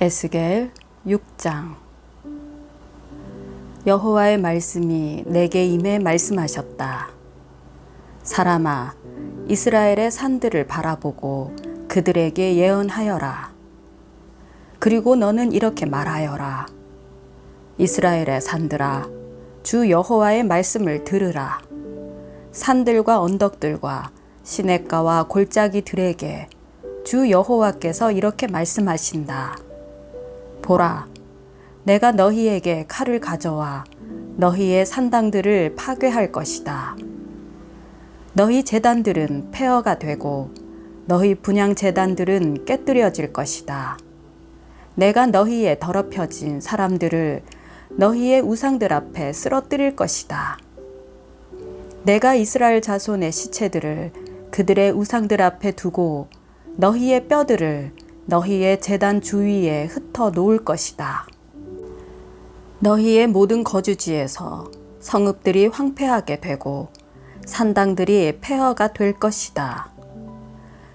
에스겔 6장 여호와의 말씀이 내게 임해 말씀하셨다. 사람아, 이스라엘의 산들을 바라보고 그들에게 예언하여라. 그리고 너는 이렇게 말하여라. 이스라엘의 산들아, 주 여호와의 말씀을 들으라. 산들과 언덕들과 시냇가와 골짜기들에게 주 여호와께서 이렇게 말씀하신다. 보라, 내가 너희에게 칼을 가져와 너희의 산당들을 파괴할 것이다. 너희 재단들은 폐허가 되고 너희 분양 재단들은 깨뜨려질 것이다. 내가 너희의 더럽혀진 사람들을 너희의 우상들 앞에 쓰러뜨릴 것이다. 내가 이스라엘 자손의 시체들을 그들의 우상들 앞에 두고 너희의 뼈들을 너희의 재단 주위에 흩어 놓을 것이다. 너희의 모든 거주지에서 성읍들이 황폐하게 되고 산당들이 폐허가 될 것이다.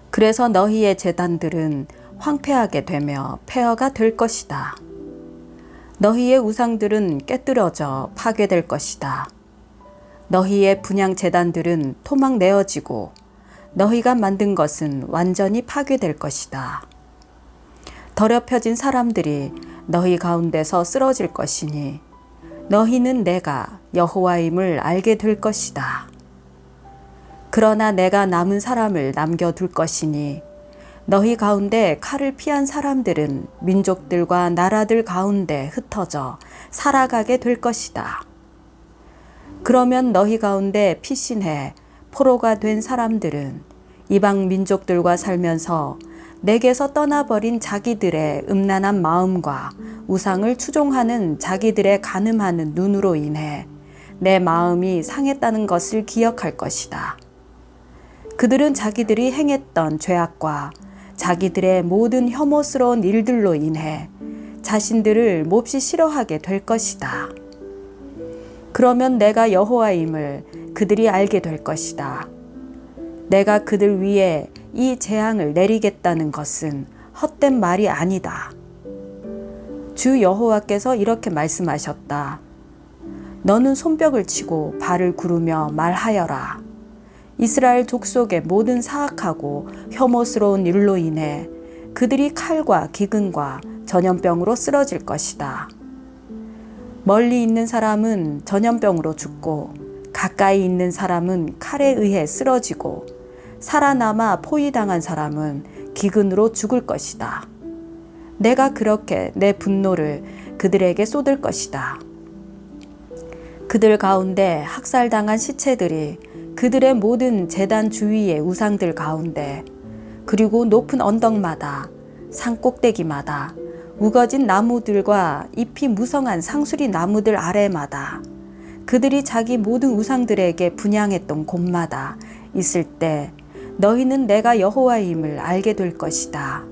그래서 너희의 재단들은 황폐하게 되며 폐허가 될 것이다. 너희의 우상들은 깨뜨려져 파괴될 것이다. 너희의 분양 재단들은 토막 내어지고 너희가 만든 것은 완전히 파괴될 것이다. 더럽혀진 사람들이 너희 가운데서 쓰러질 것이니 너희는 내가 여호와임을 알게 될 것이다. 그러나 내가 남은 사람을 남겨둘 것이니 너희 가운데 칼을 피한 사람들은 민족들과 나라들 가운데 흩어져 살아가게 될 것이다. 그러면 너희 가운데 피신해 포로가 된 사람들은 이방 민족들과 살면서 내게서 떠나버린 자기들의 음란한 마음과 우상을 추종하는 자기들의 가늠하는 눈으로 인해 내 마음이 상했다는 것을 기억할 것이다. 그들은 자기들이 행했던 죄악과 자기들의 모든 혐오스러운 일들로 인해 자신들을 몹시 싫어하게 될 것이다. 그러면 내가 여호와임을 그들이 알게 될 것이다. 내가 그들 위에 이 재앙을 내리겠다는 것은 헛된 말이 아니다. 주 여호와께서 이렇게 말씀하셨다. 너는 손뼉을 치고 발을 구르며 말하여라. 이스라엘 족속의 모든 사악하고 혐오스러운 일로 인해 그들이 칼과 기근과 전염병으로 쓰러질 것이다. 멀리 있는 사람은 전염병으로 죽고 가까이 있는 사람은 칼에 의해 쓰러지고 살아남아 포위당한 사람은 기근으로 죽을 것이다. 내가 그렇게 내 분노를 그들에게 쏟을 것이다. 그들 가운데 학살당한 시체들이 그들의 모든 재단 주위의 우상들 가운데 그리고 높은 언덕마다 산 꼭대기마다 우거진 나무들과 잎이 무성한 상수리 나무들 아래마다 그들이 자기 모든 우상들에게 분양했던 곳마다 있을 때 너희는 내가 여호와임을 알게 될 것이다.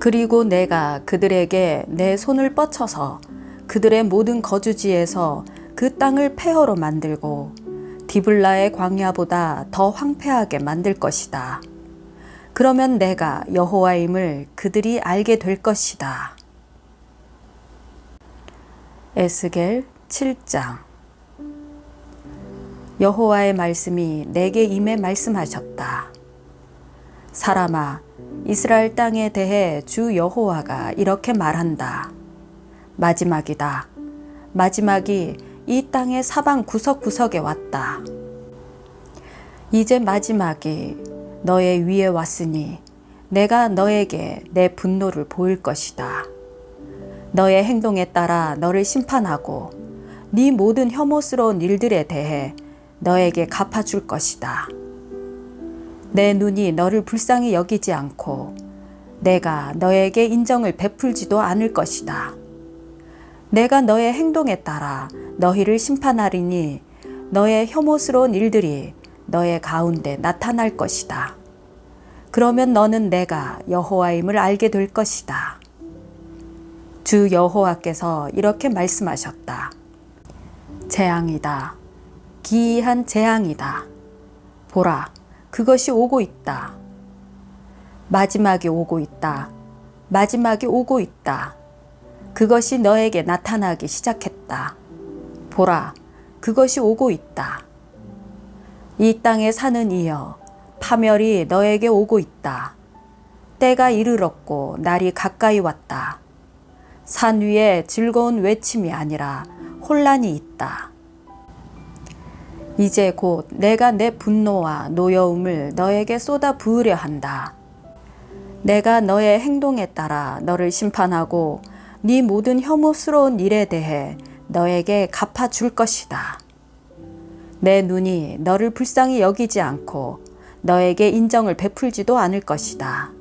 그리고 내가 그들에게 내 손을 뻗쳐서 그들의 모든 거주지에서 그 땅을 폐허로 만들고 디블라의 광야보다 더 황폐하게 만들 것이다. 그러면 내가 여호와임을 그들이 알게 될 것이다. 에스겔 7장 여호와의 말씀이 내게 임해 말씀하셨다. 사람아, 이스라엘 땅에 대해 주 여호와가 이렇게 말한다. 마지막이다. 마지막이 이 땅의 사방 구석구석에 왔다. 이제 마지막이 너의 위에 왔으니 내가 너에게 내 분노를 보일 것이다. 너의 행동에 따라 너를 심판하고 네 모든 혐오스러운 일들에 대해 너에게 갚아줄 것이다. 내 눈이 너를 불쌍히 여기지 않고 내가 너에게 인정을 베풀지도 않을 것이다. 내가 너의 행동에 따라 너희를 심판하리니 너의 혐오스러운 일들이 너의 가운데 나타날 것이다. 그러면 너는 내가 여호와임을 알게 될 것이다. 주 여호와께서 이렇게 말씀하셨다. 재앙이다. 기이한 재앙이다. 보라, 그것이 오고 있다. 마지막이 오고 있다. 마지막이 오고 있다. 그것이 너에게 나타나기 시작했다. 보라, 그것이 오고 있다. 이 땅에 사는 이여, 파멸이 너에게 오고 있다. 때가 이르렀고 날이 가까이 왔다. 산 위에 즐거운 외침이 아니라 혼란이 있다. 이제 곧 내가 내 분노와 노여움을 너에게 쏟아 부으려 한다. 내가 너의 행동에 따라 너를 심판하고 네 모든 혐오스러운 일에 대해 너에게 갚아 줄 것이다. 내 눈이 너를 불쌍히 여기지 않고 너에게 인정을 베풀지도 않을 것이다.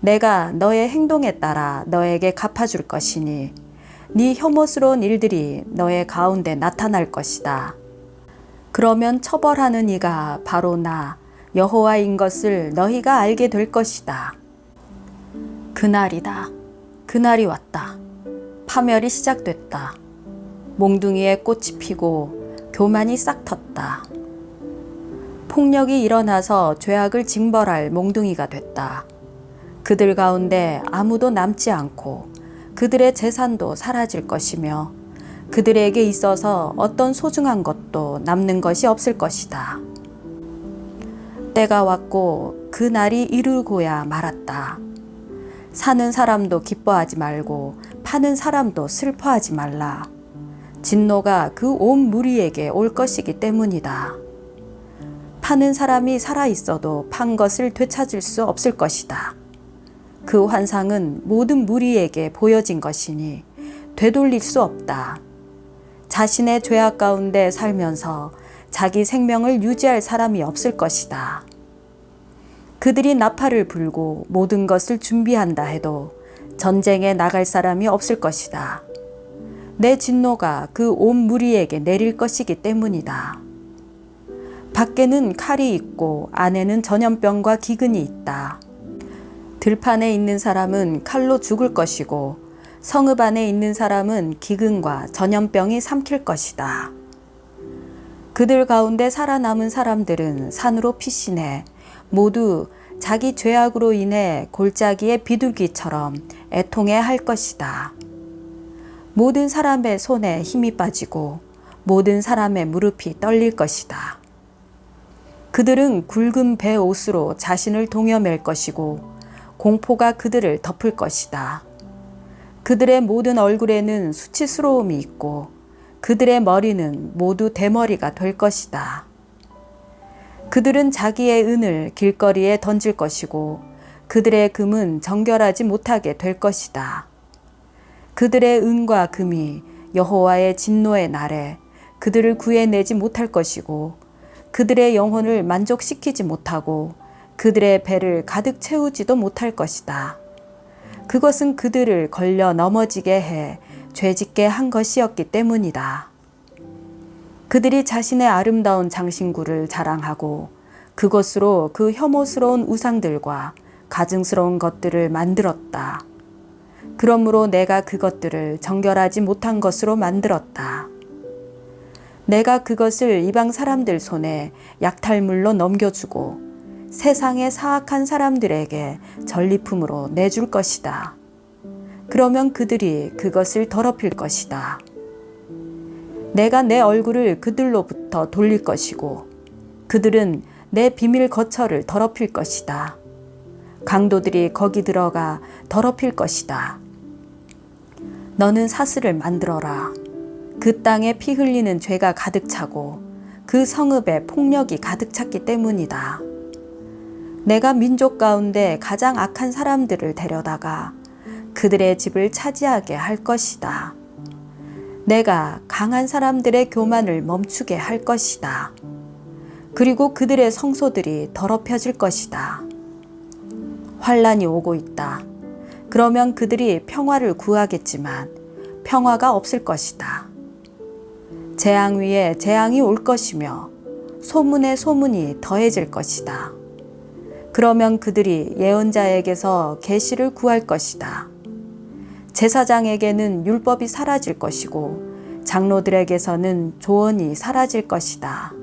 내가 너의 행동에 따라 너에게 갚아줄 것이니 네 혐오스러운 일들이 너의 가운데 나타날 것이다. 그러면 처벌하는 이가 바로 나 여호와인 것을 너희가 알게 될 것이다. 그날이다. 그날이 왔다. 파멸이 시작됐다. 몽둥이에 꽃이 피고 교만이 싹 텄다. 폭력이 일어나서 죄악을 징벌할 몽둥이가 됐다. 그들 가운데 아무도 남지 않고 그들의 재산도 사라질 것이며 그들에게 있어서 어떤 소중한 것도 남는 것이 없을 것이다. 때가 왔고 그 날이 이르고야 말았다. 사는 사람도 기뻐하지 말고 파는 사람도 슬퍼하지 말라. 진노가 그 온 무리에게 올 것이기 때문이다. 파는 사람이 살아 있어도 판 것을 되찾을 수 없을 것이다. 그 환상은 모든 무리에게 보여진 것이니 되돌릴 수 없다. 자신의 죄악 가운데 살면서 자기 생명을 유지할 사람이 없을 것이다. 그들이 나팔을 불고 모든 것을 준비한다 해도 전쟁에 나갈 사람이 없을 것이다. 내 진노가 그 온 무리에게 내릴 것이기 때문이다. 밖에는 칼이 있고 안에는 전염병과 기근이 있다. 들판에 있는 사람은 칼로 죽을 것이고 성읍 안에 있는 사람은 기근과 전염병이 삼킬 것이다. 그들 가운데 살아남은 사람들은 산으로 피신해 모두 자기 죄악으로 인해 골짜기의 비둘기처럼 애통해 할 것이다. 모든 사람의 손에 힘이 빠지고 모든 사람의 무릎이 떨릴 것이다. 그들은 굵은 배 옷으로 자신을 동여맬 것이고 공포가 그들을 덮을 것이다. 그들의 모든 얼굴에는 수치스러움이 있고 그들의 머리는 모두 대머리가 될 것이다. 그들은 자기의 은을 길거리에 던질 것이고 그들의 금은 정결하지 못하게 될 것이다. 그들의 은과 금이 여호와의 진노의 날에 그들을 구해내지 못할 것이고 그들의 영혼을 만족시키지 못하고 그들의 배를 가득 채우지도 못할 것이다. 그것은 그들을 걸려 넘어지게 해 죄짓게 한 것이었기 때문이다. 그들이 자신의 아름다운 장신구를 자랑하고 그것으로 그 혐오스러운 우상들과 가증스러운 것들을 만들었다. 그러므로 내가 그것들을 정결하지 못한 것으로 만들었다. 내가 그것을 이방 사람들 손에 약탈물로 넘겨주고 세상의 사악한 사람들에게 전리품으로 내줄 것이다. 그러면 그들이 그것을 더럽힐 것이다. 내가 내 얼굴을 그들로부터 돌릴 것이고 그들은 내 비밀 거처를 더럽힐 것이다. 강도들이 거기 들어가 더럽힐 것이다. 너는 사슬을 만들어라. 그 땅에 피 흘리는 죄가 가득 차고 그 성읍에 폭력이 가득 찼기 때문이다. 내가 민족 가운데 가장 악한 사람들을 데려다가 그들의 집을 차지하게 할 것이다. 내가 강한 사람들의 교만을 멈추게 할 것이다. 그리고 그들의 성소들이 더럽혀질 것이다. 환란이 오고 있다. 그러면 그들이 평화를 구하겠지만 평화가 없을 것이다. 재앙 위에 재앙이 올 것이며 소문에 소문이 더해질 것이다. 그러면 그들이 예언자에게서 계시를 구할 것이다. 제사장에게는 율법이 사라질 것이고 장로들에게서는 조언이 사라질 것이다.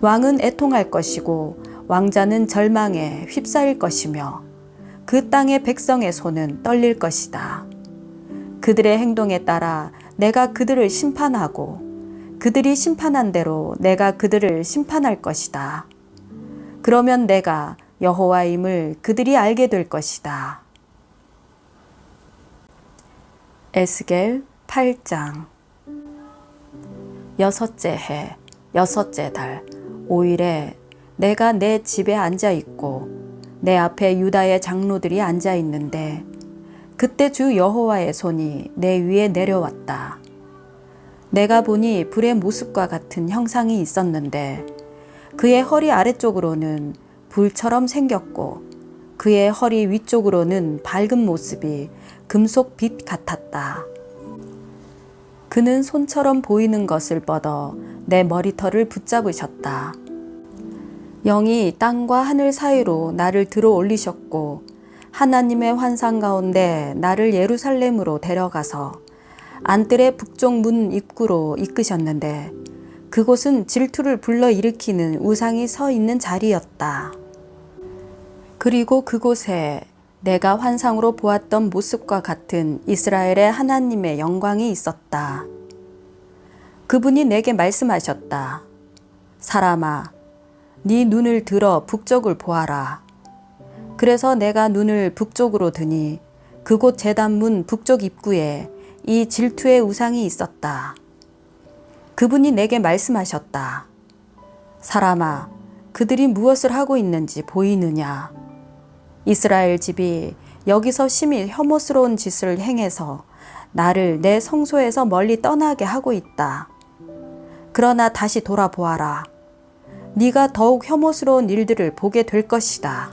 왕은 애통할 것이고 왕자는 절망에 휩싸일 것이며 그 땅의 백성의 손은 떨릴 것이다. 그들의 행동에 따라 내가 그들을 심판하고 그들이 심판한 대로 내가 그들을 심판할 것이다. 그러면 내가 여호와임을 그들이 알게 될 것이다. 에스겔 8장 여섯째 해 여섯째 달 5일에 내가 내 집에 앉아 있고 내 앞에 유다의 장로들이 앉아 있는데 그때 주 여호와의 손이 내 위에 내려왔다. 내가 보니 불의 모습과 같은 형상이 있었는데 그의 허리 아래쪽으로는 불처럼 생겼고 그의 허리 위쪽으로는 밝은 모습이 금속 빛 같았다. 그는 손처럼 보이는 것을 뻗어 내 머리털을 붙잡으셨다. 영이 땅과 하늘 사이로 나를 들어 올리셨고 하나님의 환상 가운데 나를 예루살렘으로 데려가서 안뜰의 북쪽 문 입구로 이끄셨는데 그곳은 질투를 불러일으키는 우상이 서 있는 자리였다. 그리고 그곳에 내가 환상으로 보았던 모습과 같은 이스라엘의 하나님의 영광이 있었다. 그분이 내게 말씀하셨다. 사람아, 네 눈을 들어 북쪽을 보아라. 그래서 내가 눈을 북쪽으로 드니 그곳 재단문 북쪽 입구에 이 질투의 우상이 있었다. 그분이 내게 말씀하셨다. 사람아, 그들이 무엇을 하고 있는지 보이느냐? 이스라엘 집이 여기서 심히 혐오스러운 짓을 행해서 나를 내 성소에서 멀리 떠나게 하고 있다. 그러나 다시 돌아보아라. 네가 더욱 혐오스러운 일들을 보게 될 것이다.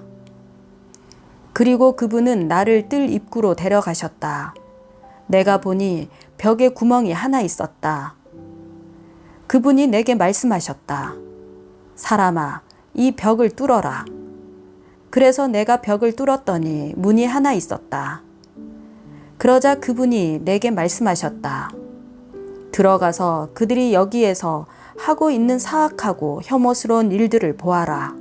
그리고 그분은 나를 뜰 입구로 데려가셨다. 내가 보니 벽에 구멍이 하나 있었다. 그분이 내게 말씀하셨다. 사람아, 이 벽을 뚫어라. 그래서 내가 벽을 뚫었더니 문이 하나 있었다. 그러자 그분이 내게 말씀하셨다. 들어가서 그들이 여기에서 하고 있는 사악하고 혐오스러운 일들을 보아라.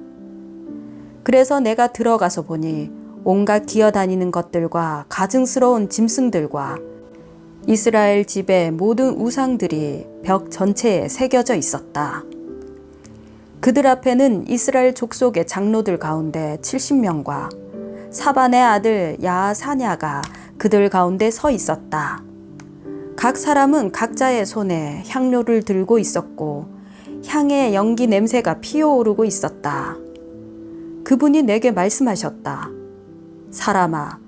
그래서 내가 들어가서 보니 온갖 기어다니는 것들과 가증스러운 짐승들과 이스라엘 집의 모든 우상들이 벽 전체에 새겨져 있었다. 그들 앞에는 이스라엘 족속의 장로들 가운데 70명과 사반의 아들 야사냐가 그들 가운데 서 있었다. 각 사람은 각자의 손에 향료를 들고 있었고 향의 연기 냄새가 피어오르고 있었다. 그분이 내게 말씀하셨다. 사람아,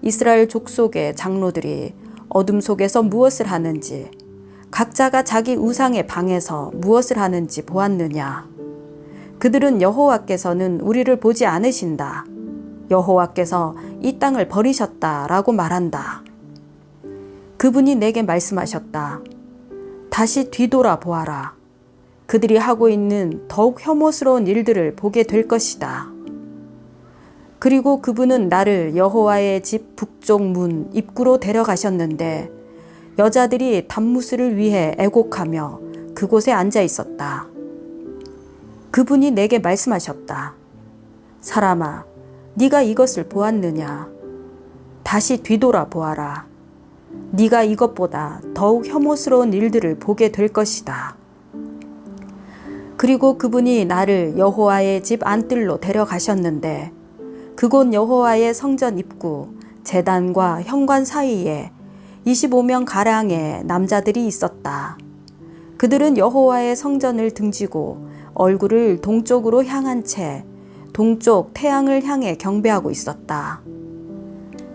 이스라엘 족속의 장로들이 어둠 속에서 무엇을 하는지, 각자가 자기 우상의 방에서 무엇을 하는지 보았느냐? 그들은 여호와께서는 우리를 보지 않으신다. 여호와께서 이 땅을 버리셨다라고 말한다. 그분이 내게 말씀하셨다. 다시 뒤돌아 보아라. 그들이 하고 있는 더욱 혐오스러운 일들을 보게 될 것이다. 그리고 그분은 나를 여호와의 집 북쪽 문 입구로 데려가셨는데 여자들이 단무스를 위해 애곡하며 그곳에 앉아 있었다. 그분이 내게 말씀하셨다. 사람아, 네가 이것을 보았느냐? 다시 뒤돌아 보아라. 네가 이것보다 더욱 혐오스러운 일들을 보게 될 것이다. 그리고 그분이 나를 여호와의 집 안뜰로 데려가셨는데 그곳 여호와의 성전 입구 재단과 현관 사이에 25명 가량의 남자들이 있었다. 그들은 여호와의 성전을 등지고 얼굴을 동쪽으로 향한 채 동쪽 태양을 향해 경배하고 있었다.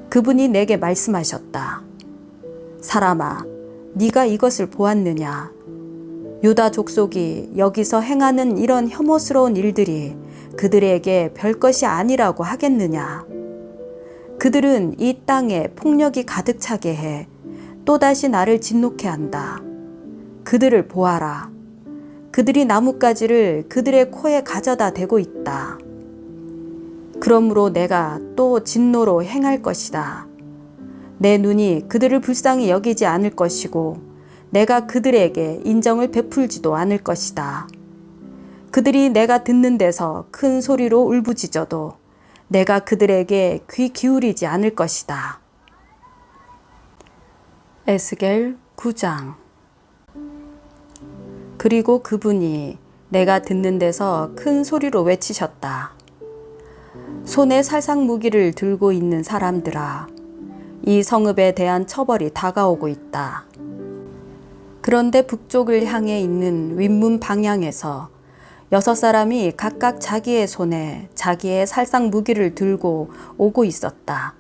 그분이 내게 말씀하셨다. 사람아, 네가 이것을 보았느냐? 유다 족속이 여기서 행하는 이런 혐오스러운 일들이 그들에게 별것이 아니라고 하겠느냐? 그들은 이 땅에 폭력이 가득 차게 해 또다시 나를 진노케 한다. 그들을 보아라. 그들이 나뭇가지를 그들의 코에 가져다 대고 있다. 그러므로 내가 또 진노로 행할 것이다. 내 눈이 그들을 불쌍히 여기지 않을 것이고 내가 그들에게 인정을 베풀지도 않을 것이다. 그들이 내가 듣는 데서 큰 소리로 울부짖어도 내가 그들에게 귀 기울이지 않을 것이다. 에스겔 9장 그리고 그분이 내가 듣는 데서 큰 소리로 외치셨다. 손에 살상 무기를 들고 있는 사람들아, 이 성읍에 대한 처벌이 다가오고 있다. 그런데 북쪽을 향해 있는 윗문 방향에서 여섯 사람이 각각 자기의 손에 자기의 살상 무기를 들고 오고 있었다.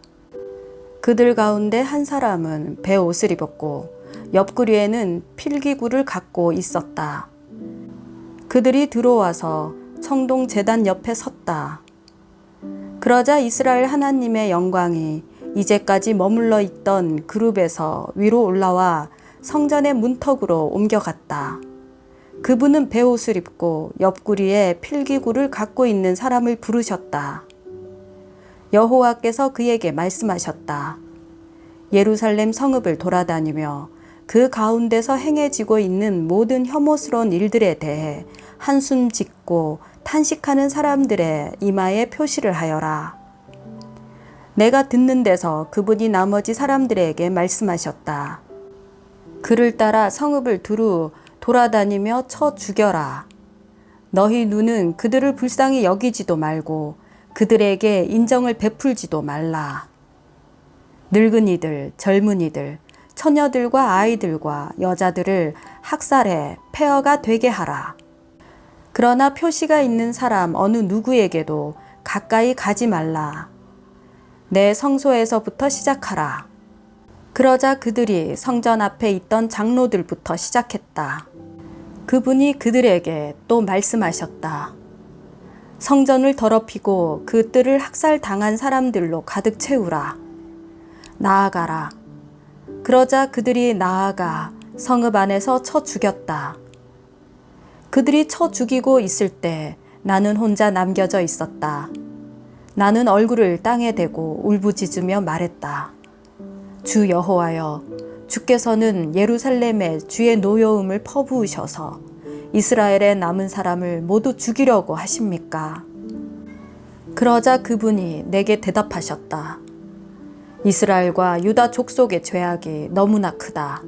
그들 가운데 한 사람은 배 옷을 입었고 옆구리에는 필기구를 갖고 있었다. 그들이 들어와서 청동 재단 옆에 섰다. 그러자 이스라엘 하나님의 영광이 이제까지 머물러 있던 그룹에서 위로 올라와 성전의 문턱으로 옮겨갔다. 그분은 배옷을 입고 옆구리에 필기구를 갖고 있는 사람을 부르셨다. 여호와께서 그에게 말씀하셨다. 예루살렘 성읍을 돌아다니며 그 가운데서 행해지고 있는 모든 혐오스러운 일들에 대해 한숨 짓고 탄식하는 사람들의 이마에 표시를 하여라. 내가 듣는 데서 그분이 나머지 사람들에게 말씀하셨다. 그를 따라 성읍을 두루 돌아다니며 쳐 죽여라. 너희 눈은 그들을 불쌍히 여기지도 말고 그들에게 인정을 베풀지도 말라. 늙은이들, 젊은이들, 처녀들과 아이들과 여자들을 학살해 폐허가 되게 하라. 그러나 표시가 있는 사람 어느 누구에게도 가까이 가지 말라. 내 성소에서부터 시작하라. 그러자 그들이 성전 앞에 있던 장로들부터 시작했다. 그분이 그들에게 또 말씀하셨다. 성전을 더럽히고 그 뜰을 학살당한 사람들로 가득 채우라. 나아가라. 그러자 그들이 나아가 성읍 안에서 쳐 죽였다. 그들이 쳐 죽이고 있을 때 나는 혼자 남겨져 있었다. 나는 얼굴을 땅에 대고 울부짖으며 말했다. 주 여호와여, 주께서는 예루살렘에 주의 노여움을 퍼부으셔서 이스라엘의 남은 사람을 모두 죽이려고 하십니까? 그러자 그분이 내게 대답하셨다. 이스라엘과 유다 족속의 죄악이 너무나 크다.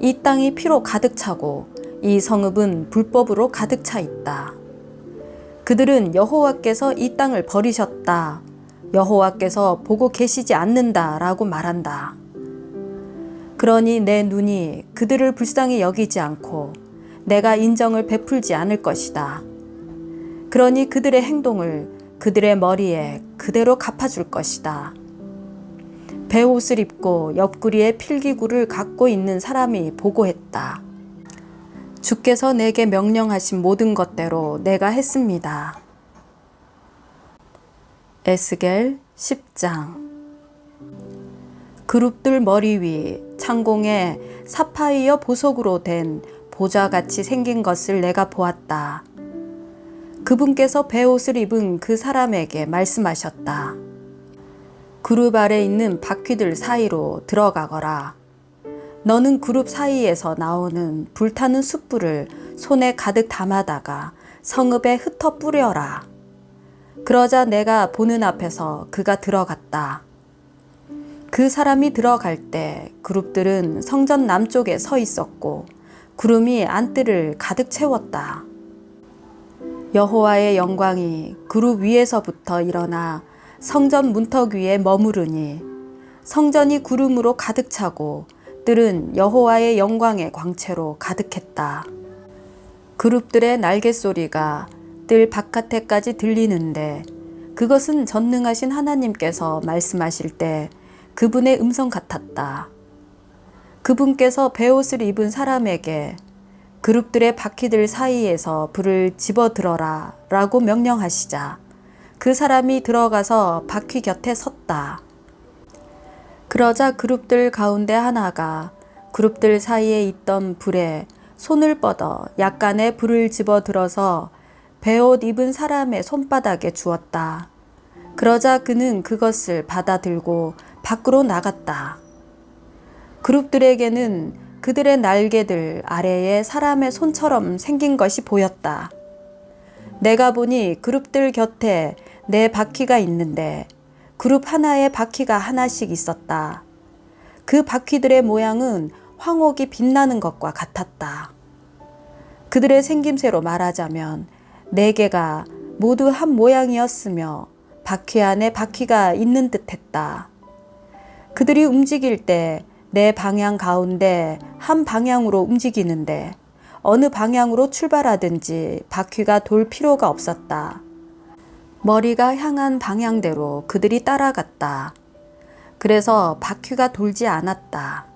이 땅이 피로 가득 차고 이 성읍은 불법으로 가득 차 있다. 그들은 여호와께서 이 땅을 버리셨다. 여호와께서 보고 계시지 않는다라고 말한다. 그러니 내 눈이 그들을 불쌍히 여기지 않고 내가 인정을 베풀지 않을 것이다. 그러니 그들의 행동을 그들의 머리에 그대로 갚아줄 것이다. 배옷을 입고 옆구리에 필기구를 갖고 있는 사람이 보고했다. 주께서 내게 명령하신 모든 것대로 내가 했습니다. 에스겔 10장 그룹들 머리 위 창공에 사파이어 보석으로 된 보좌같이 생긴 것을 내가 보았다. 그분께서 배옷을 입은 그 사람에게 말씀하셨다. 그룹 아래 있는 바퀴들 사이로 들어가거라. 너는 그룹 사이에서 나오는 불타는 숯불을 손에 가득 담아다가 성읍에 흩어 뿌려라. 그러자 내가 보는 앞에서 그가 들어갔다. 그 사람이 들어갈 때 그룹들은 성전 남쪽에 서 있었고 구름이 안뜰을 가득 채웠다. 여호와의 영광이 그룹 위에서부터 일어나 성전 문턱 위에 머무르니 성전이 구름으로 가득 차고 뜰은 여호와의 영광의 광채로 가득했다. 그룹들의 날개 소리가 뜰 바깥에까지 들리는데 그것은 전능하신 하나님께서 말씀하실 때 그분의 음성 같았다. 그분께서 베옷을 입은 사람에게 그룹들의 바퀴들 사이에서 불을 집어 들어라 라고 명령하시자 그 사람이 들어가서 바퀴 곁에 섰다. 그러자 그룹들 가운데 하나가 그룹들 사이에 있던 불에 손을 뻗어 약간의 불을 집어 들어서 베옷 입은 사람의 손바닥에 주었다. 그러자 그는 그것을 받아들고 밖으로 나갔다. 그룹들에게는 그들의 날개들 아래에 사람의 손처럼 생긴 것이 보였다. 내가 보니 그룹들 곁에 네 바퀴가 있는데 그룹 하나에 바퀴가 하나씩 있었다. 그 바퀴들의 모양은 황옥이 빛나는 것과 같았다. 그들의 생김새로 말하자면 네 개가 모두 한 모양이었으며 바퀴 안에 바퀴가 있는 듯했다. 그들이 움직일 때 내 방향 가운데 한 방향으로 움직이는데 어느 방향으로 출발하든지 바퀴가 돌 필요가 없었다. 머리가 향한 방향대로 그들이 따라갔다. 그래서 바퀴가 돌지 않았다.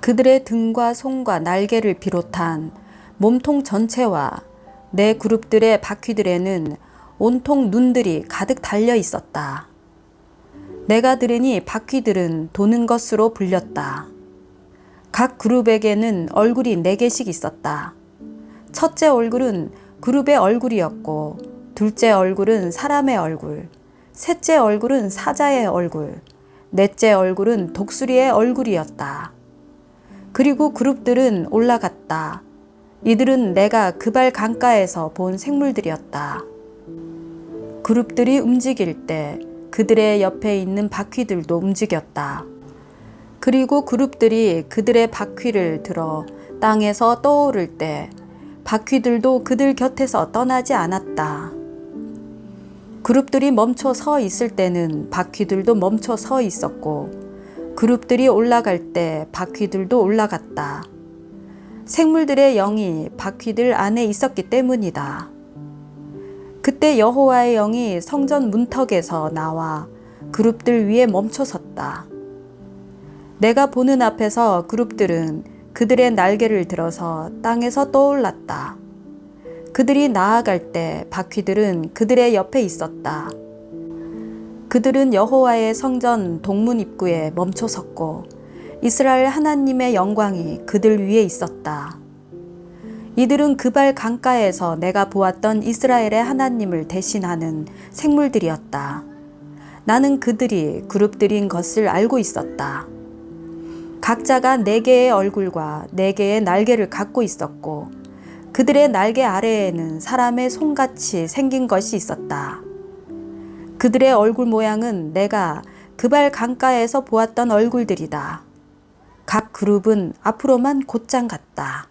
그들의 등과 손과 날개를 비롯한 몸통 전체와 내 그룹들의 바퀴들에는 온통 눈들이 가득 달려 있었다. 내가 들으니 바퀴들은 도는 것으로 불렸다. 각 그룹에게는 얼굴이 네 개씩 있었다. 첫째 얼굴은 그룹의 얼굴이었고, 둘째 얼굴은 사람의 얼굴, 셋째 얼굴은 사자의 얼굴, 넷째 얼굴은 독수리의 얼굴이었다. 그리고 그룹들은 올라갔다. 이들은 내가 그발 강가에서 본 생물들이었다. 그룹들이 움직일 때 그들의 옆에 있는 바퀴들도 움직였다. 그리고 그룹들이 그들의 바퀴를 들어 땅에서 떠오를 때 바퀴들도 그들 곁에서 떠나지 않았다. 그룹들이 멈춰 서 있을 때는 바퀴들도 멈춰 서 있었고, 그룹들이 올라갈 때 바퀴들도 올라갔다. 생물들의 영이 바퀴들 안에 있었기 때문이다. 그때 여호와의 영이 성전 문턱에서 나와 그룹들 위에 멈춰 섰다. 내가 보는 앞에서 그룹들은 그들의 날개를 들어서 땅에서 떠올랐다. 그들이 나아갈 때 바퀴들은 그들의 옆에 있었다. 그들은 여호와의 성전 동문 입구에 멈춰 섰고 이스라엘 하나님의 영광이 그들 위에 있었다. 이들은 그발 강가에서 내가 보았던 이스라엘의 하나님을 대신하는 생물들이었다. 나는 그들이 그룹들인 것을 알고 있었다. 각자가 네 개의 얼굴과 네 개의 날개를 갖고 있었고, 그들의 날개 아래에는 사람의 손같이 생긴 것이 있었다. 그들의 얼굴 모양은 내가 그발 강가에서 보았던 얼굴들이다. 각 그룹은 앞으로만 곧장 갔다.